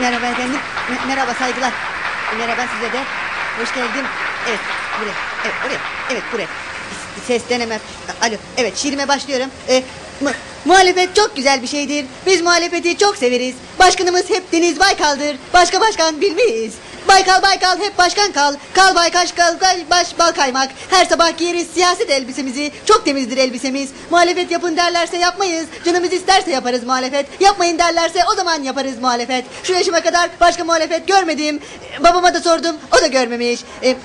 Merhaba efendim. Me- merhaba saygılar. Merhaba size de. Hoş geldin. Evet buraya. Evet buraya. Evet buraya. Ses deneme. Alo. Evet şiirime başlıyorum. Ee, mu- muhalefet çok güzel bir şeydir. Biz muhalefeti çok severiz. Başkanımız hep Deniz Baykal'dır. Başka başkan bilmeyiz. Baykal Baykal hep başkan kal. Kal baykaş kal kal baş bal kaymak. Her sabah giyeriz siyaset elbisemizi. Çok temizdir elbisemiz. Muhalefet yapın derlerse yapmayız. Canımız isterse yaparız muhalefet. Yapmayın derlerse o zaman yaparız muhalefet. Şu yaşıma kadar başka muhalefet görmedim. Babama da sordum o da görmemiş. Ee,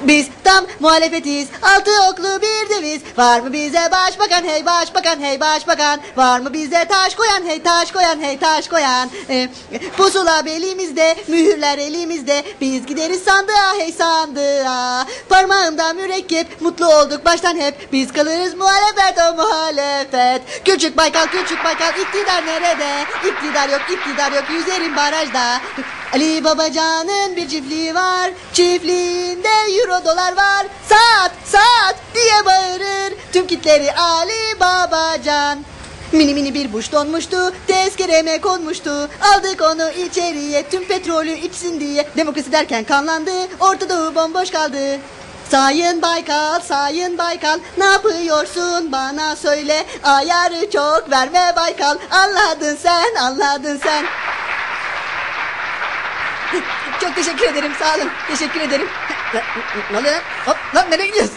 biz tam muhalefetiz. Altı oklu bir deviz. Var mı bize başbakan hey başbakan hey başbakan. Var mı bize taş koyan hey taş koyan hey taş koyan. Ee, pusula belimizde mühürler elimizde. Biz gideriz sandığa hey sandığa. Parmağımda mürekkep mutlu olduk baştan hep. Biz kalırız muhalefet o muhalefet. Küçük Baykal küçük Baykal iktidar nerede? İktidar yok iktidar yok yüzerim barajda. Ali Babacan'ın bir çiftliği var. Çiftliğinde euro dolar var. Saat saat diye bağırır. Tüm kitleri Ali Babacan. Mini mini bir buş donmuştu, tezkereme konmuştu. Aldık onu içeriye, tüm petrolü içsin diye. Demokrasi derken kanlandı, Orta Doğu bomboş kaldı. Sayın Baykal, Sayın Baykal, ne yapıyorsun bana söyle. Ayarı çok verme Baykal, anladın sen, anladın sen. Çok teşekkür ederim, sağ olun. Teşekkür ederim. Ne lan? Hop, lan nereye gidiyorsun?